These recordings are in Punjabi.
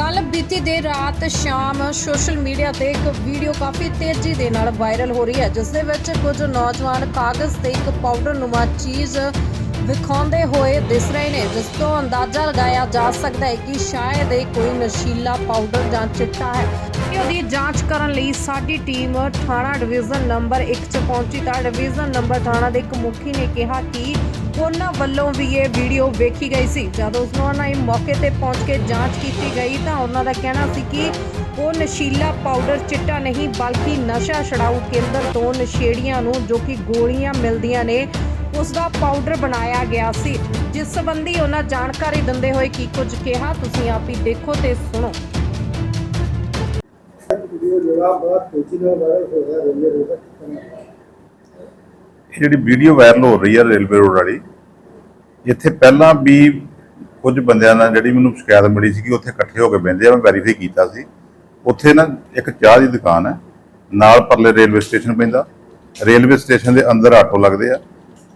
ਕੱਲ ਬੀਤੀ ਦੇਰ ਰਾਤ ਸ਼ਾਮ ਸੋਸ਼ਲ ਮੀਡੀਆ ਤੇ ਇੱਕ ਵੀਡੀਓ ਕਾਫੀ ਤੇਜ਼ੀ ਦੇ ਨਾਲ ਵਾਇਰਲ ਹੋ ਰਹੀ ਹੈ, ਜਿਸ ਦੇ ਵਿੱਚ ਕੁਝ ਨੌਜਵਾਨ ਕਾਗਜ਼ ਤੇ ਇੱਕ ਪਾਊਡਰ ਨੁਮਾ ਚੀਜ਼ ਵਿਖਾਉਂਦੇ ਹੋਏ ਦਿਸ ਰਹੇ ਨੇ, ਜਿਸ ਤੋਂ ਅੰਦਾਜ਼ਾ ਲਗਾਇਆ ਜਾ ਸਕਦਾ ਹੈ ਕਿ ਸ਼ਾਇਦ ਇਹ ਕੋਈ ਨਸ਼ੀਲਾ ਪਾਊਡਰ ਜਾਂ ਚਿੱਟਾ ਹੈ। ਵੀਡੀਓ ਦੀ ਜਾਂਚ ਕਰਨ ਲਈ ਸਾਡੀ ਟੀਮ ਥਾਣਾ ਡਿਵੀਜ਼ਨ ਨੰਬਰ 1 ਚ ਪਹੁੰਚੀ ਤਾਂ ਡਿਵੀਜ਼ਨ ਨੰਬਰ ਥਾਣਾ ਦੇ ਇੱਕ ਮੁਖੀ ਨੇ ਕਿਹਾ ਕਿ ਉਹਨਾਂ ਵੱਲੋਂ ਵੀ ਇਹ ਵੀਡੀਓ ਵੇਖੀ ਗਈ ਸੀ। ਜਦੋਂ ਉਸ ਨੂੰ ਉਹਨਾਂ ਮੌਕੇ ਤੇ ਪਹੁੰਚ ਕੇ ਜਾਂਚ ਕੀਤੀ ਗਈ ਤਾਂ ਉਹਨਾਂ ਦਾ ਕਹਿਣਾ ਸੀ ਕਿ ਉਹ ਨਸ਼ੀਲਾ ਪਾਊਡਰ ਚਿੱਟਾ ਨਹੀਂ, ਬਲਕਿ ਨਸ਼ਾ ਛਡਾਊ ਕੇਂਦਰ ਤੋਂ ਨਸ਼ੇੜੀਆਂ ਨੂੰ ਜੋ ਕਿ ਗੋਲੀਆਂ ਮਿਲਦੀਆਂ ਨੇ ਉਸ ਦਾ ਪਾਊਡਰ ਬਣਾਇਆ ਗਿਆ ਸੀ, ਜਿਸ ਸੰਬੰਧੀ ਉਹਨਾਂ ਜਾਣਕਾਰੀ ਦਿੰਦੇ ਹੋਏ ਕੀ ਕੁਝ ਕਿਹਾ, ਤੁਸੀਂ ਆਪ ਹੀ ਦੇਖੋ ਤੇ ਸੁਣੋ। ਇਹ ਜਿਹੜੀ ਵੀਡੀਓ ਵਾਇਰਲ ਹੋ ਰਹੀ ਹੈ ਰੇਲਵੇ ਰੋਡ ਵਾਲੀ ਇੱਥੇ ਪਹਿਲਾਂ ਵੀ ਕੁਝ ਬੰਦਿਆਂ ਨਾਲ ਜਿਹੜੀ ਮੈਨੂੰ ਸ਼ਿਕਾਇਤ ਮਿਲੀ ਸੀ ਕਿ ਉੱਥੇ ਇਕੱਠੇ ਹੋ ਕੇ ਬਹਿੰਦੇ ਆ, ਮੈਂ ਵੈਰੀਫਾਈ ਕੀਤਾ ਸੀ। ਉੱਥੇ ਨਾ ਇੱਕ ਚਾਹ ਦੀ ਦੁਕਾਨ ਹੈ, ਨਾਲ ਪਰਲੇ ਰੇਲਵੇ ਸਟੇਸ਼ਨ ਪੈਂਦਾ। ਰੇਲਵੇ ਸਟੇਸ਼ਨ ਦੇ ਅੰਦਰ ਆਟੋ ਲੱਗਦੇ ਆ।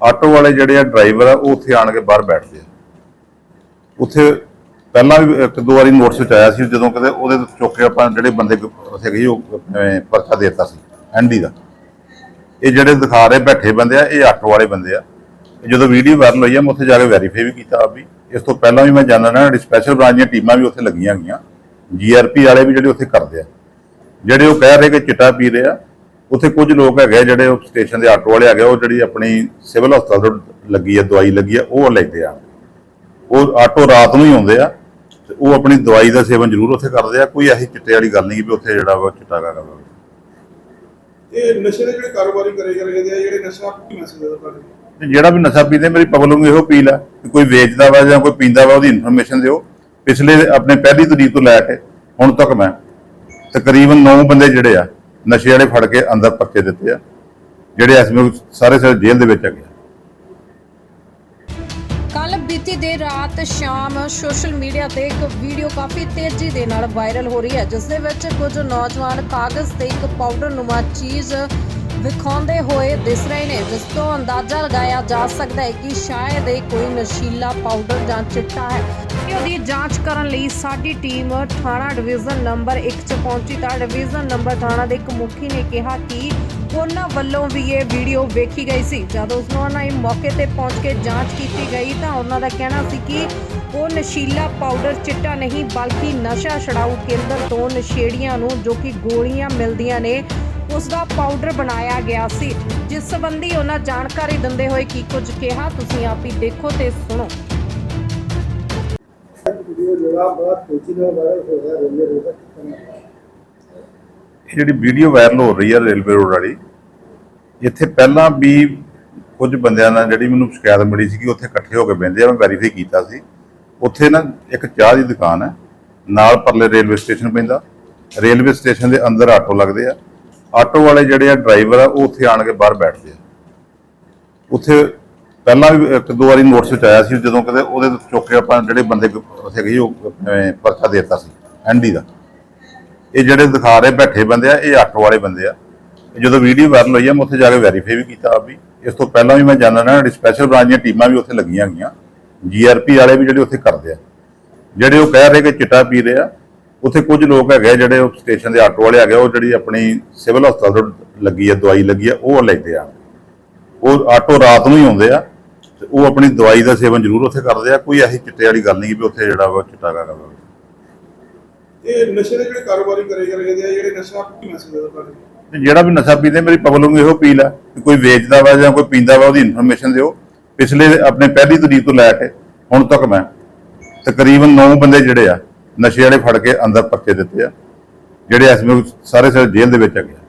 ਆਟੋ ਵਾਲੇ ਜਿਹੜੇ ਆ ਡਰਾਈਵਰ ਆ, ਉਹ ਉੱਥੇ ਆਣ ਕੇ ਬਾਹਰ ਬੈਠਦੇ ਆ। ਉੱਥੇ ਪਹਿਲਾਂ ਵੀ ਇੱਕ ਦੋ ਵਾਰੀ ਨੋਟਿਸ ਵਿੱਚ ਆਇਆ ਸੀ, ਜਦੋਂ ਕਦੇ ਉਹਦੇ ਤੋਂ ਚੁੱਕ ਕੇ ਆਪਾਂ ਜਿਹੜੇ ਬੰਦੇ ਉੱਥੇ ਗਏ ਉਹ ਪਰਚਾ ਦੇ ਦਿੱਤਾ ਸੀ ਐਨਡੀ ਦਾ। ਇਹ ਜਿਹੜੇ ਦਿਖਾ ਰਹੇ ਬੈਠੇ ਬੰਦੇ ਆ, ਇਹ ਆਟੋ ਵਾਲੇ ਬੰਦੇ ਆ। ਇਹ ਜਦੋਂ ਵੀਡੀਓ ਵਾਇਰਲ ਹੋਈ ਆ, ਮੈਂ ਉੱਥੇ ਜਾ ਕੇ ਵੈਰੀਫਾਈ ਵੀ ਕੀਤਾ ਆਪ ਵੀ। ਇਸ ਤੋਂ ਪਹਿਲਾਂ ਵੀ ਮੈਂ ਜਾਣਦਾ ਨਾ ਸਪੈਸ਼ਲ ਬ੍ਰਾਂਚ ਦੀਆਂ ਟੀਮਾਂ ਵੀ ਉੱਥੇ ਲੱਗੀਆਂ ਗਈਆਂ ਜੀਆਰਪੀ ਵਾਲੇ ਵੀ ਜਿਹੜੇ ਉੱਥੇ ਕਰਦੇ ਆ। ਜਿਹੜੇ ਉਹ ਕਹਿ ਰਹੇ ਕਿ ਚਿੱਟਾ ਪੀ ਰਹੇ ਆ ਉੱਥੇ ਕੁਝ ਲੋਕ ਹੈਗੇ ਜਿਹੜੇ ਉਹ ਸਟੇਸ਼ਨ ਦੇ ਆਟੋ ਵਾਲੇ ਹੈਗੇ ਉਹ ਜਿਹੜੀ ਆਪਣੀ ਸਿਵਲ ਹਸਪਤਾਲ ਤੋਂ ਲੱਗੀ ਆ ਦਵਾਈ ਲੱਗੀ ਆ ਉਹ ਲੈਂਦੇ ਆ। ਉਹ ਆਟੋ ਰਾਤ ਨੂੰ ਹੀ ਆਉਂਦੇ ਆ ਤੇ ਉਹ ਆਪਣੀ ਦਵਾਈ ਦਾ ਸੇਵਨ ਜ਼ਰੂਰ ਉੱਥੇ ਕਰਦੇ ਆ ਕੋਈ ਇਹੀ ਚਿੱਟੇ ਵਾਲੀ ਗੱਲ ਨਹੀਂ ਵੀ ਉੱਥੇ ਜਿਹੜਾ ਵਾ ਚਿੱਟਾ ਗਾ ਕਰਦਾ ਇਹ ਨਸ਼ੇ ਦੇ ਜਿਹੜੇ ਕਾਰੋਬਾਰੀ ਕਰੇ ਜਾ ਰਹੇ ਆ ਜਿਹੜੇ ਨਸ਼ਾ ਕੀ ਮੈਸੇਜ ਦੇ ਤੁਹਾਡੇ? ਤੇ ਜਿਹੜਾ ਵੀ ਨਸ਼ਾ ਪੀਂਦੇ ਮੇਰੀ ਪਬਲਿਕ ਨੂੰ ਇਹੋ ਅਪੀਲ ਆ ਕਿ ਕੋਈ ਵੇਚਦਾ ਵਾ ਜਾਂ ਕੋਈ ਪੀਂਦਾ ਵਾ ਉਹਦੀ ਇਨਫੋਰਮੇਸ਼ਨ ਦਿਓ। ਪਿਛਲੇ ਆਪਣੇ ਪਹਿਲੀ ਤਰੀਕ ਤੋਂ ਲੈ ਕੇ ਹੁਣ ਤੱਕ ਮੈਂ ਤਕਰੀਬਨ 9 ਬੰਦੇ ਜਿਹੜੇ ਆ ਨਸ਼ੇ ਵਾਲੇ ਫੜ ਕੇ ਅੰਦਰ ਪੱਕੇ ਦਿੱਤੇ ਆ, ਜਿਹੜੇ ਇਸ ਵੇਲੇ ਸਾਰੇ ਸਾਰੇ ਜੇਲ੍ਹ ਦੇ ਵਿੱਚ ਹੈਗੇ ਆ। ਕੱਲ ਬੀਤੀ ਦੇਰ ਰਾਤ ਸ਼ਾਮ ਸੋਸ਼ਲ ਮੀਡੀਆ ਤੇ ਇੱਕ ਵੀਡੀਓ ਕਾਫੀ ਤੇਜ਼ੀ ਦੇ ਨਾਲ ਵਾਇਰਲ ਹੋ ਰਹੀ ਹੈ, ਜਿਸ ਦੇ ਵਿੱਚ ਕੁਝ ਨੌਜਵਾਨ ਕਾਗਜ਼ ਤੇ ਇੱਕ ਪਾਊਡਰ ਨੁਮਾ ਚੀਜ਼ ਵਿਖਾਉਂਦੇ ਹੋਏ ਦਿਸ ਰਹੇ ਨੇ, ਜਿਸ ਤੋਂ ਅੰਦਾਜ਼ਾ ਲਗਾਇਆ ਜਾ ਸਕਦਾ ਹੈ ਕਿ ਸ਼ਾਇਦ ਇਹ ਕੋਈ ਨਸ਼ੀਲਾ ਪਾਊਡਰ ਜਾਂ ਚਿੱਟਾ ਹੈ। ਵੀਡੀਓ ਦੀ ਜਾਂਚ ਕਰਨ ਲਈ ਸਾਡੀ ਟੀਮ ਥਾਣਾ ਡਿਵੀਜ਼ਨ ਨੰਬਰ 1 ਚ ਪਹੁੰਚੀ ਤਾਂ ਡਿਵੀਜ਼ਨ ਨੰਬਰ ਥਾਣਾ ਦੇ ਇੱਕ ਮੁਖੀ ਨੇ ਕਿਹਾ ਕਿ ਉਹਨਾਂ ਵੱਲੋਂ ਵੀ ਇਹ ਵੀਡੀਓ ਵੇਖੀ ਗਈ ਸੀ। ਜਦੋਂ ਉਸ ਨੂੰ ਉਹਨਾਂ ਮੌਕੇ ਤੇ ਪਹੁੰਚ ਕੇ ਜਾਂਚ ਕੀਤੀ ਗਈ ਤਾਂ ਉਹਨਾਂ ਦਾ ਕਹਿਣਾ ਸੀ ਕਿ ਉਹ ਨਸ਼ੀਲਾ ਪਾਊਡਰ ਚਿੱਟਾ ਨਹੀਂ, ਬਲਕਿ ਨਸ਼ਾ ਛਡਾਊ ਕੇਂਦਰ ਤੋਂ ਨਸ਼ੇੜੀਆਂ ਨੂੰ ਜੋ ਕਿ ਗੋਲੀਆਂ ਮਿਲਦੀਆਂ ਨੇ ਉਸ ਦਾ ਪਾਊਡਰ ਬਣਾਇਆ ਗਿਆ ਸੀ, ਜਿਸ ਸੰਬੰਧੀ ਉਹਨਾਂ ਜਾਣਕਾਰੀ ਦਿੰਦੇ ਹੋਏ ਕੀ ਕੁਝ ਕਿਹਾ, ਤੁਸੀਂ ਆਪ ਹੀ ਦੇਖੋ ਤੇ ਸੁਣੋ। ਵੀਡੀਓ ਜਿਹੜਾ ਬਹੁਤ ਤੇਜ਼ੀ ਨਾਲ ਵਾਇਰਲ ਹੋ ਰਿਹਾ ਰੇਲਵੇ ਰੋਡ ਇਹ ਜਿਹੜੀ ਵੀਡੀਓ ਵਾਇਰਲ ਹੋ ਰਹੀ ਹੈ ਰੇਲਵੇ ਰੋਡ ਵਾਲੀ, ਇੱਥੇ ਪਹਿਲਾਂ ਵੀ ਕੁਝ ਬੰਦਿਆਂ ਨਾਲ ਜਿਹੜੀ ਮੈਨੂੰ ਸ਼ਿਕਾਇਤ ਮਿਲੀ ਸੀ ਕਿ ਉੱਥੇ ਇਕੱਠੇ ਹੋ ਕੇ ਬਹਿੰਦੇ ਆ, ਮੈਂ ਵੈਰੀਫਾਈ ਕੀਤਾ ਸੀ। ਉੱਥੇ ਨਾ ਇੱਕ ਚਾਹ ਦੀ ਦੁਕਾਨ ਹੈ, ਨਾਲ ਪਰਲੇ ਰੇਲਵੇ ਸਟੇਸ਼ਨ ਪੈਂਦਾ। ਰੇਲਵੇ ਸਟੇਸ਼ਨ ਦੇ ਅੰਦਰ ਆਟੋ ਲੱਗਦੇ ਆ। ਆਟੋ ਵਾਲੇ ਜਿਹੜੇ ਆ ਡਰਾਈਵਰ ਆ, ਉਹ ਉੱਥੇ ਆਣ ਕੇ ਬਾਹਰ ਬੈਠਦੇ ਆ। ਉੱਥੇ ਪਹਿਲਾਂ ਵੀ ਇੱਕ ਦੋ ਵਾਰੀ ਨੋਟਿਸ ਵਿੱਚ ਆਇਆ ਸੀ, ਜਦੋਂ ਕਦੇ ਉਹਦੇ ਤੋਂ ਚੁੱਕ ਕੇ ਆਪਾਂ ਜਿਹੜੇ ਬੰਦੇ ਉੱਥੇ ਗਈ ਉਹ ਪਰਚਾ ਦੇ ਦਿੱਤਾ ਸੀ ਐਨਡੀ ਦਾ। ਇਹ ਜਿਹੜੇ ਦਿਖਾ ਰਹੇ ਬੈਠੇ ਬੰਦੇ ਆ, ਇਹ ਆਟੋ ਵਾਲੇ ਬੰਦੇ ਆ। ਜਦੋਂ ਵੀਡੀਓ ਵਾਇਰਲ ਹੋਈ ਆ, ਮੈਂ ਉੱਥੇ ਜਾ ਕੇ ਵੈਰੀਫਾਈ ਵੀ ਕੀਤਾ ਆਪ ਵੀ। ਇਸ ਤੋਂ ਪਹਿਲਾਂ ਵੀ ਮੈਂ ਜਾਣਦਾ ਨਾ ਸਪੈਸ਼ਲ ਬ੍ਰਾਂਚ ਦੀਆਂ ਟੀਮਾਂ ਵੀ ਉੱਥੇ ਲੱਗੀਆਂ ਗਈਆਂ ਜੀਆਰਪੀ ਵਾਲੇ ਵੀ ਜਿਹੜੇ ਉੱਥੇ ਕਰਦੇ ਆ। ਜਿਹੜੇ ਉਹ ਕਹਿ ਰਹੇ ਕਿ ਚਿੱਟਾ ਪੀ ਰਹੇ ਆ ਉੱਥੇ ਕੁਝ ਲੋਕ ਹੈਗੇ ਜਿਹੜੇ ਉਹ ਸਟੇਸ਼ਨ ਦੇ ਆਟੋ ਵਾਲੇ ਹੈਗੇ ਉਹ ਜਿਹੜੀ ਆਪਣੀ ਸਿਵਲ ਹਸਪਤਾਲ ਤੋਂ ਲੱਗੀ ਆ ਦਵਾਈ ਲੱਗੀ ਆ ਉਹ ਲੈਂਦੇ ਆ। ਉਹ ਆਟੋ ਰਾਤ ਨੂੰ ਹੀ ਆਉਂਦੇ ਆ ਤੇ ਉਹ ਆਪਣੀ ਦਵਾਈ ਦਾ ਸੇਵਨ ਜ਼ਰੂਰ ਉੱਥੇ ਕਰਦੇ ਆ। ਕੋਈ ਇਹੀ ਚਿੱਟੇ ਵਾਲੀ ਗੱਲ ਨਹੀਂ ਵੀ ਉੱਥੇ ਜਿਹੜਾ ਵਾ ਚਿੱਟਾ ਕਰਦਾ ਇਹ ਨਸ਼ੇ ਦੇ ਜਿਹੜੇ ਕਾਰੋਬਾਰੀ ਕਰੇ ਜਾ ਰਹੇ ਆ ਜਿਹੜੇ ਨਸ਼ਾ ਤੁਹਾਡੇ ਵੀ ਨਸ਼ਾ ਪੀਂਦੇ ਮੇਰੀ ਪਬਲਿਕ ਨੂੰ ਇਹੋ ਅਪੀਲ ਆ ਕਿ ਕੋਈ ਵੇਚਦਾ ਵਾ ਜਾਂ ਕੋਈ ਪੀਂਦਾ ਵਾ ਉਹਦੀ ਇਨਫੋਰਮੇਸ਼ਨ ਦਿਓ। ਪਿਛਲੇ ਆਪਣੇ ਪਹਿਲੀ ਤਰੀਕ ਤੋਂ ਲੈ ਕੇ ਹੁਣ ਤੱਕ ਮੈਂ ਤਕਰੀਬਨ 9 ਬੰਦੇ ਜਿਹੜੇ ਆ ਨਸ਼ੇ ਵਾਲੇ ਫੜ ਕੇ ਅੰਦਰ ਪਰਚੇ ਦਿੱਤੇ ਆ, ਜਿਹੜੇ ਇਸ ਵੇਲੇ ਸਾਰੇ ਸਾਰੇ ਜੇਲ੍ਹ ਦੇ ਵਿੱਚ ਆ ਆ।